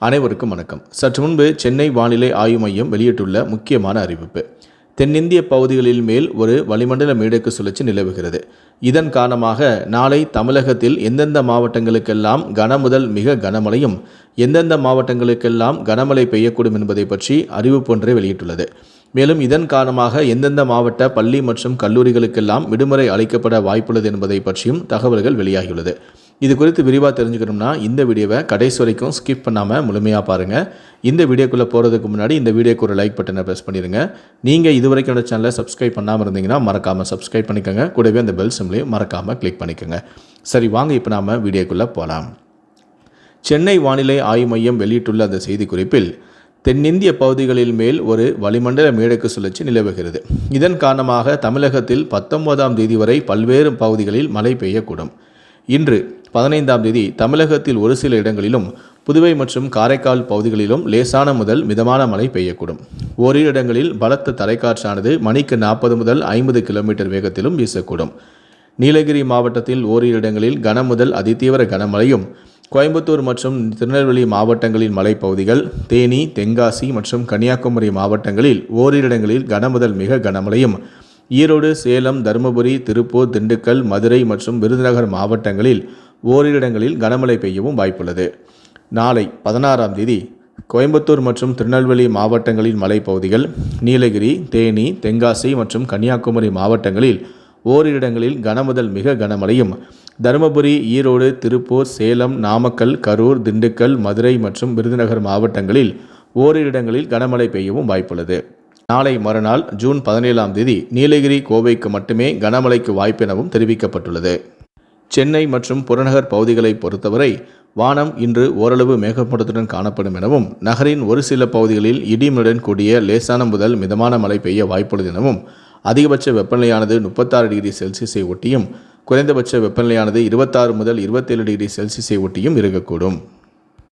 அனைவருக்கும் வணக்கம். சற்று முன்பு சென்னை வானிலை ஆய்வு மையம் வெளியிட்டுள்ள முக்கியமான அறிவிப்பு. தென்னிந்திய பகுதிகளில் மேல் ஒரு வளிமண்டல மேடக்கு சுழற்சி நிலவுகிறது. இதன் காரணமாக நாளை தமிழகத்தில் எந்தெந்த மாவட்டங்களுக்கெல்லாம் கனமுதல் மிக கனமழையும் எந்தெந்த மாவட்டங்களுக்கெல்லாம் கனமழை பெய்யக்கூடும் என்பதை பற்றி அறிவிப்பு ஒன்றை வெளியிட்டுள்ளது. மேலும் இதன் காரணமாக எந்தெந்த மாவட்ட பள்ளி மற்றும் கல்லூரிகளுக்கெல்லாம் விடுமுறை அளிக்கப்பட வாய்ப்புள்ளது என்பதை பற்றியும் தகவல்கள் வெளியாகியுள்ளது. இது குறித்து விரிவாக தெரிஞ்சுக்கணும்னா இந்த வீடியோவை கடைசி வரைக்கும் ஸ்கிப் பண்ணாமல் முழுமையாக பாருங்கள் இந்த வீடியோக்குள்ளே போகிறதுக்கு முன்னாடி இந்த வீடியோக்கு ஒரு லைக் பட்டனை ப்ரெஸ் பண்ணிடுங்க நீங்கள் இது வரைக்கும் என்னோட சேனலை சப்ஸ்கிரைப் பண்ணாமல் இருந்தீங்கன்னா மறக்காமல் சப்ஸ்கிரைப் பண்ணிக்கோங்க. கூடவே அந்த பெல் சிம்லையும் மறக்காமல் கிளிக் பண்ணிக்கோங்க. சரி வாங்க இப்போ நாம் வீடியோக்குள்ளே போகலாம் சென்னை வானிலை ஆய்வு மையம் வெளியிட்டுள்ள அந்த செய்திக்குறிப்பில் தென்னிந்திய பகுதிகளில் மேல் ஒரு வளிமண்டல மேடக்கு சுழற்சி நிலவுகிறது. இதன் காரணமாக தமிழகத்தில் பத்தொன்பதாம் தேதி வரை பல்வேறு பகுதிகளில் மழை பெய்யக்கூடும். இன்று பதினைந்தாம் தேதி தமிழகத்தில் ஒரு சில இடங்களிலும் புதுவை மற்றும் காரைக்கால் பகுதிகளிலும் லேசான முதல் மிதமான மழை பெய்யக்கூடும். ஓரிரு இடங்களில் பலத்த தரைக்காற்றானது மணிக்கு நாற்பது முதல் ஐம்பது கிலோமீட்டர் வேகத்திலும் வீசக்கூடும். நீலகிரி மாவட்டத்தில் ஓரிரு இடங்களில் கனமுதல் அதிதீவிர கனமழையும் கோயம்புத்தூர் மற்றும் திருநெல்வேலி மாவட்டங்களின் மலைப்பகுதிகள் தேனி தென்காசி மற்றும் கன்னியாகுமரி மாவட்டங்களில் ஓரிரு இடங்களில் கன முதல் மிக கனமழையும் ஈரோடு சேலம் தருமபுரி திருப்பூர் திண்டுக்கல் மதுரை மற்றும் விருதுநகர் மாவட்டங்களில் ஓரிரு இடங்களில் கனமழை பெய்யவும் வாய்ப்புள்ளது. நாளை பதினாறாம் தேதி கோயம்புத்தூர் மற்றும் திருநெல்வேலி மாவட்டங்களின் மலைப்பகுதிகள் நீலகிரி தேனி தென்காசி மற்றும் கன்னியாகுமரி மாவட்டங்களில் ஓரிரு இடங்களில் கனமுதல் மிக கனமழையும். தருமபுரி ஈரோடு திருப்பூர் சேலம் நாமக்கல் கரூர் திண்டுக்கல் மதுரை மற்றும் விருதுநகர் மாவட்டங்களில் ஓரிரு இடங்களில் கனமழை பெய்யவும் வாய்ப்புள்ளது. நாளை மறுநாள் ஜூன் பதினேழாம் தேதி நீலகிரி கோவைக்கு மட்டுமே கனமழைக்கு வாய்ப்பெனவும் தெரிவிக்கப்பட்டுள்ளது. சென்னை மற்றும் புறநகர் பகுதிகளை பொறுத்தவரை வானம் இன்று ஓரளவு மேகமூட்டத்துடன் காணப்படும் எனவும் நகரின் ஒரு சில பகுதிகளில் இடிமுடன் கூடிய லேசான முதல் மிதமான மழை பெய்ய வாய்ப்புள்ளது எனவும் அதிகபட்ச வெப்பநிலையானது முப்பத்தாறு டிகிரி செல்சியஸை ஒட்டியும் குறைந்தபட்ச வெப்பநிலையானது இருபத்தாறு முதல் இருபத்தேழு டிகிரி செல்சியஸை ஒட்டியும் இருக்கக்கூடும்.